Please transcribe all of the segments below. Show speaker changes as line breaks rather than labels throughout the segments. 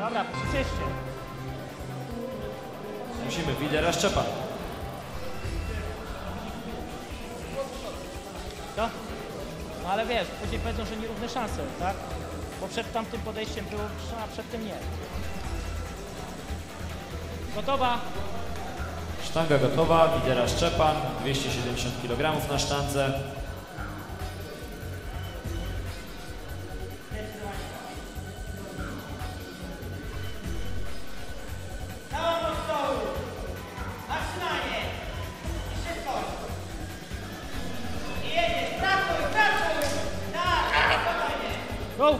Dobra, przycieszcie.
Musimy, Widera Szczepan.
No. no ale wiesz, później powiedzą, że nierówne szanse, tak? Bo przed tamtym podejściem było, a przed tym nie. Gotowa?
Sztanga gotowa, Widera Szczepan, 270 kg na sztance.
Go!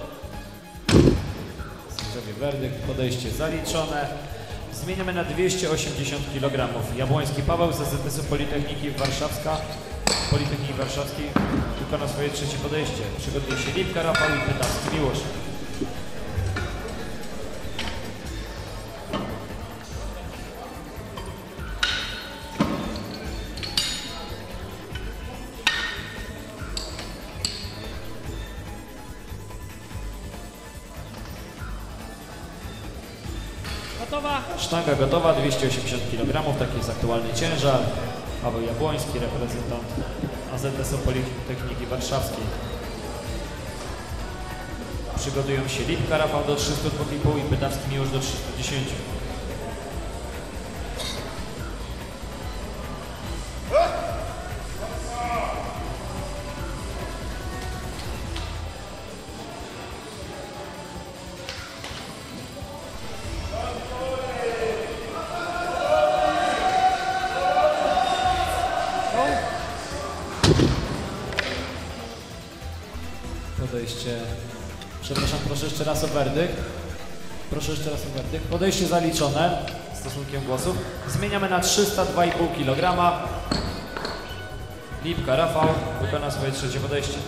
Sędziowie werdykt, podejście zaliczone. Zmieniamy na 280 kg. Jabłoński Paweł z ZS-u Politechniki Warszawska. Politechniki Warszawskiej wykona swoje trzecie podejście. Przygotuje się Lipka, Rafał i Pytawski Miłosz.
Gotowa?
Sztanga gotowa, 280 kg, taki jest aktualny ciężar. Paweł Jabłoński, reprezentant AZS-u Politechniki Warszawskiej. Przygotują się Lipka, Rafał do 302,5 i Pytawski Miłosz do 310. jeszcze raz o werdykt. Proszę jeszcze raz o werdykt. Podejście zaliczone stosunkiem głosów. Zmieniamy na 302,5 kg. Lipka Rafał wykona swoje trzecie podejście.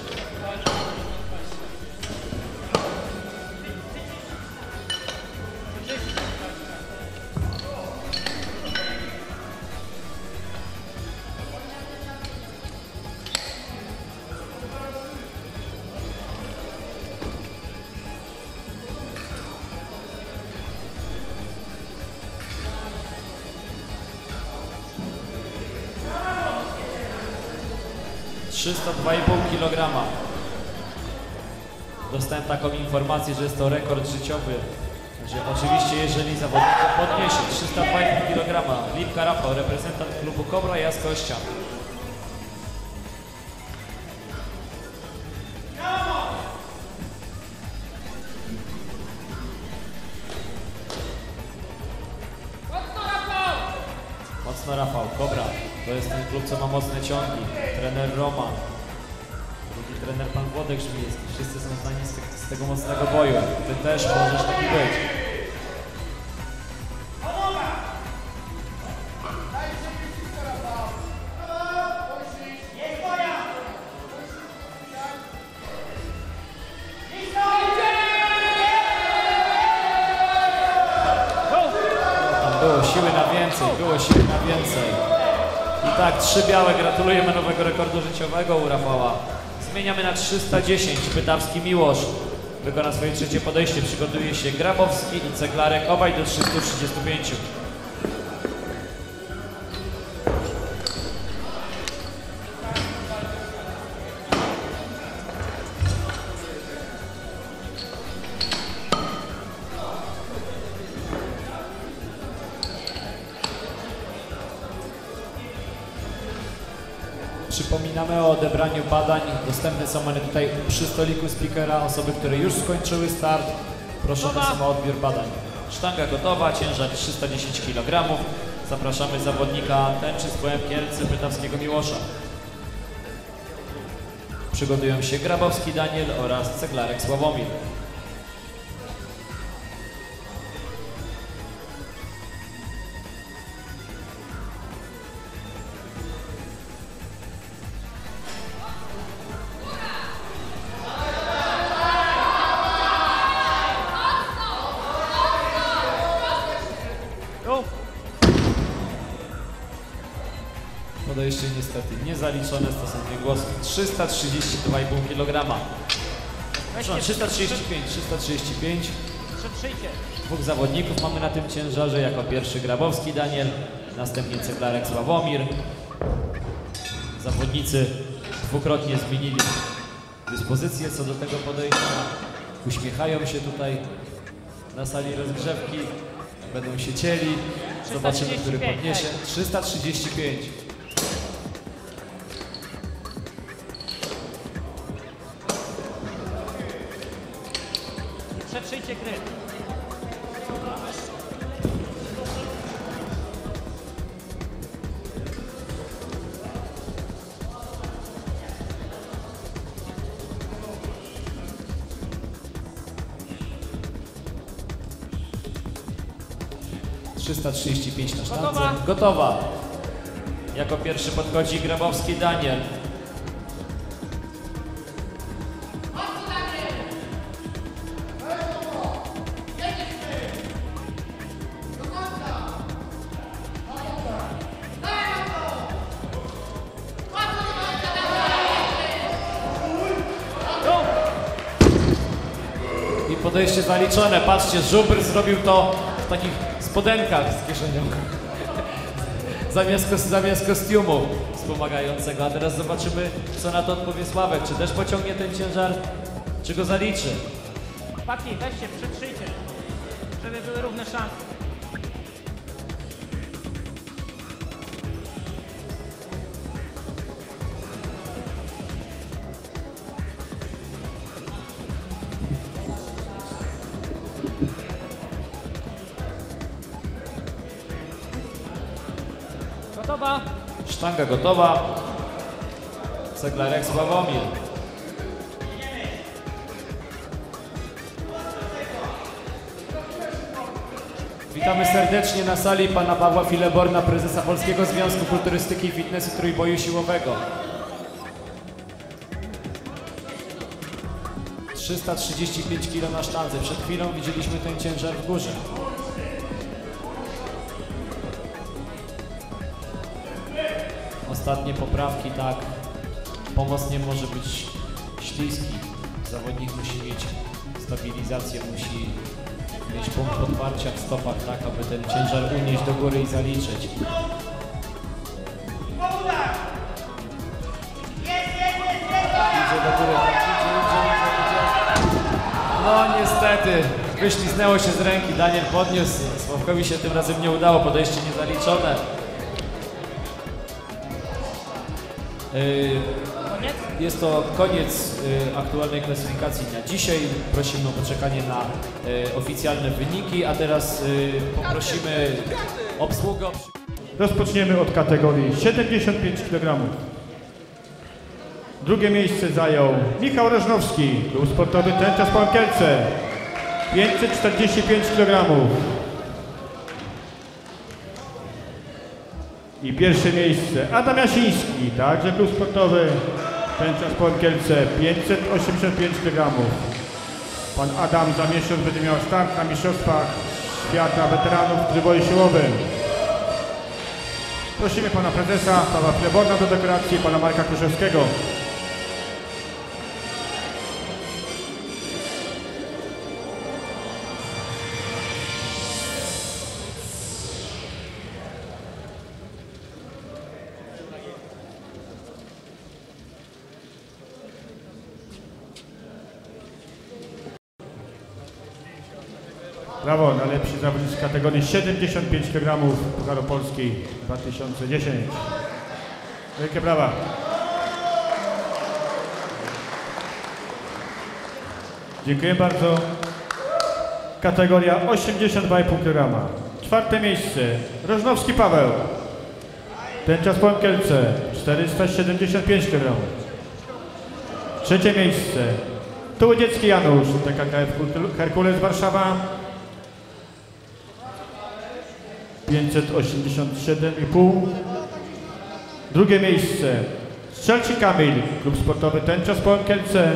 Trzysta dwa i pół kilograma. Dostałem taką informację, że jest to rekord życiowy. Że oczywiście jeżeli zawodnik podniesie 302,5 kg. Lipka Rafał, reprezentant klubu Kobra Jas Kościa. Mocno Rafał, Kobra. To jest ten klub, co ma mocne ciągi. Trener Roman. Drugi trener pan Włodek Żmijewski. Wszyscy są znani z, z tego mocnego boju. Ty też możesz taki być. Siły na więcej, było siły na więcej. I tak, trzy białe, gratulujemy nowego rekordu życiowego u Rafała. Zmieniamy na 310, Pytawski Miłosz. Wykona swoje trzecie podejście, przygotuje się Grabowski i Ceglarek, obaj do 335. odebraniu badań. Dostępne są one tutaj przy stoliku speakera. Osoby, które już skończyły start, proszone
Gotowa.
są o odbiór badań. Sztanga gotowa, ciężar 310 kg. Zapraszamy zawodnika tęczy z bojem Kielce Pytawskiego Miłosza. Przygotują się Grabowski Daniel oraz Ceglarek Sławomir. Podejście niestety niezaliczone, stosownie głosów 332,5 kg.
Weźcie,
335, 335.
Przetrzyjcie.
Dwóch zawodników mamy na tym ciężarze, jako pierwszy Grabowski Daniel, następnie Ceglarek Sławomir. Zawodnicy dwukrotnie zmienili dyspozycję co do tego podejścia. Uśmiechają się tutaj na sali rozgrzewki, będą się cieli. Zobaczymy, który
335,
podniesie. 335. 335 na sztance.
Gotowa?
Gotowa. Jako pierwszy podchodzi Grabowski Daniel. I podejście zaliczone. Patrzcie, Żubr zrobił to w takich spodenkach z kieszenią. zamiast, zamiast kostiumu wspomagającego. A teraz zobaczymy, co na to odpowie Sławek. Czy też pociągnie ten ciężar, czy go zaliczy?
Paki, weźcie, przetrzyjcie. Żeby były równe szanse.
Sztanga gotowa. Ceglarek Sławomir. Witamy serdecznie na sali pana Pawła Fileborna, prezesa Polskiego Związku Kulturystyki i Fitnessu Trójboju Siłowego. 335 kg na sztandze. Przed chwilą widzieliśmy ten ciężar w górze. Ostatnie poprawki, tak. Pomoc nie może być śliski. Zawodnik musi mieć stabilizację, musi mieć punkt podparcia w stopach, tak, aby ten ciężar unieść do góry i zaliczyć. No niestety, wyśliznęło się z ręki. Daniel podniósł, Sławkowi się tym razem nie udało, podejście niezaliczone. Jest to koniec y, aktualnej klasyfikacji na dzisiaj. Prosimy o poczekanie na y, oficjalne wyniki, a teraz y, poprosimy obsługę.
Rozpoczniemy od kategorii 75 kg. Drugie miejsce zajął Michał Rożnowski, klub sportowy Tęcza Spałkielce. 545 kg. I pierwsze miejsce Adam Jasiński, także klub sportowy Tęcza Spałkielce. 585 kg. Pan Adam za miesiąc będzie miał start na Mistrzostwach Świata Weteranów w tryboju siłowym. Prosimy pana prezesa Pawła Pleborna do dekoracji pana Marka Kruszewskiego. Zawodnik z kategorii 75 kg Pucharu Polski 2010. Wielkie brawa. Dziękuję bardzo. Kategoria 82,5 kg. Czwarte miejsce Rożnowski Paweł. Ten czas po Kielce 475 kg. Trzecie miejsce Tułodziecki Janusz, TKKF Herkules Warszawa 587,5. Drugie miejsce Strzelci Kamil, klub sportowy Tęcza z Kielce.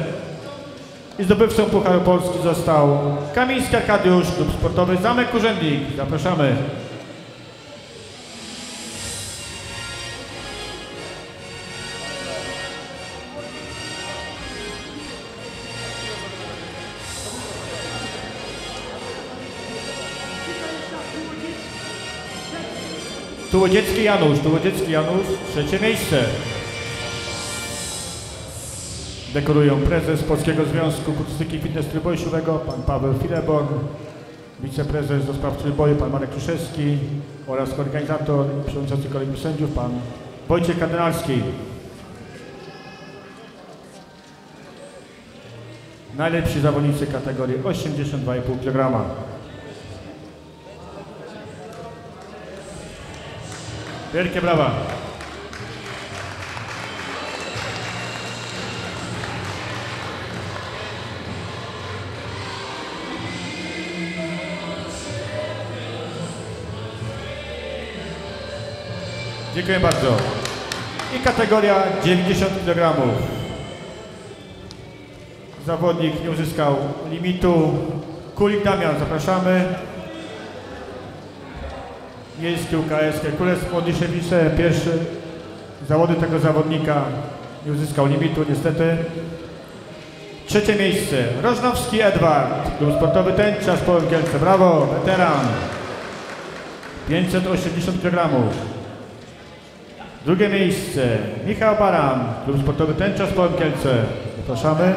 I zdobywcą Pucharu Polski został Kamiński Arkadiusz, klub sportowy Zamek Urzędnik. Zapraszamy. Tułodziecki Janusz, Tułodziecki Janusz, trzecie miejsce. Dekorują prezes Polskiego Związku Kulturystyki i Fitness Trójboju Siłowego, pan Paweł Fileborn, wiceprezes do spraw trójboju, pan Marek Kruszewski oraz organizator i przewodniczący kolegium sędziów, pan Wojciech Kardynalski. Najlepsi zawodnicy kategorii 82,5 kg. Wielkie brawa. Dziękuję bardzo. I kategoria 90 kg. Zawodnik nie uzyskał limitu. Kulik Damian, zapraszamy. Miejskie UKS Królestwo Dyszewice. Pierwszy zawody tego zawodnika nie uzyskał limitu niestety. Trzecie miejsce. Rożnowski Edward. Klub sportowy Tęcza, Szkoły Kielce. Brawo, weteran. 580 kg. Drugie miejsce. Michał Baran. Klub sportowy Tęcza, Szkoły Kielce. Zapraszamy.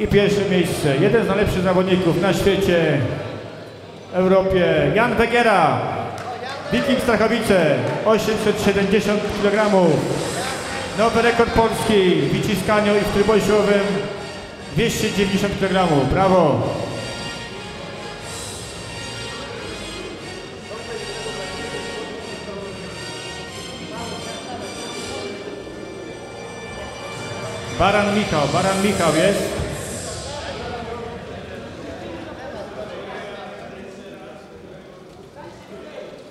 I pierwsze miejsce. Jeden z najlepszych zawodników na świecie. Europie. Jan Wegera. Wiking Strachowice. 870 kg. Nowy rekord Polski w wyciskaniu i w tryboju siłowym 290 kg. Brawo! Baran Michał, Baran Michał jest.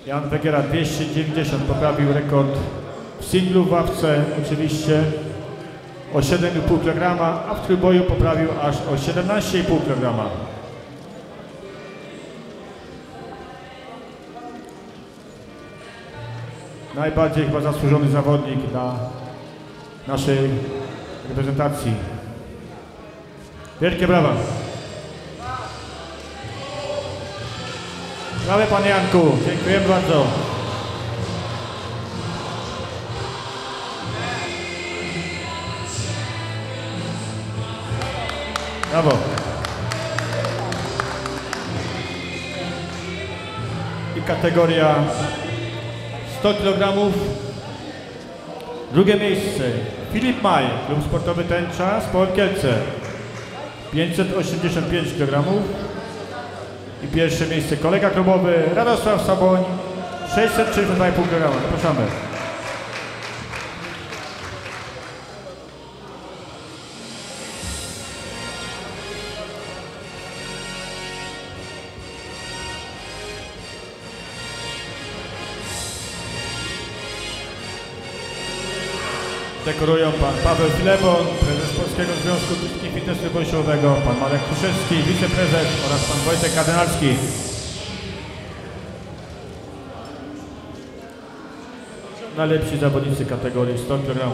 Jan Wegiera 290 poprawił rekord w singlu w ławce oczywiście o 7,5 kg, a w trójboju poprawił aż o 17,5 kg. Najbardziej chyba zasłużony zawodnik dla naszej reprezentacji. Wielkie brawa. Brawo Panie Janku, dziękujemy bardzo. Brawo. I kategoria 100 kg. Drugie miejsce. Filip Maj, klub sportowy Tęcza, Sport Kielce. 585 kg. I pierwsze miejsce kolega klubowy Radosław Saboń, 632,5 kg. Zapraszamy. Dekorują pan Paweł Filebon, Polskiego Związku Turystyki Fitnessu Siłowego, pan Marek Kruszewski, wiceprezes oraz pan Wojtek Kardynalski. Najlepsi zawodnicy kategorii 100 kg.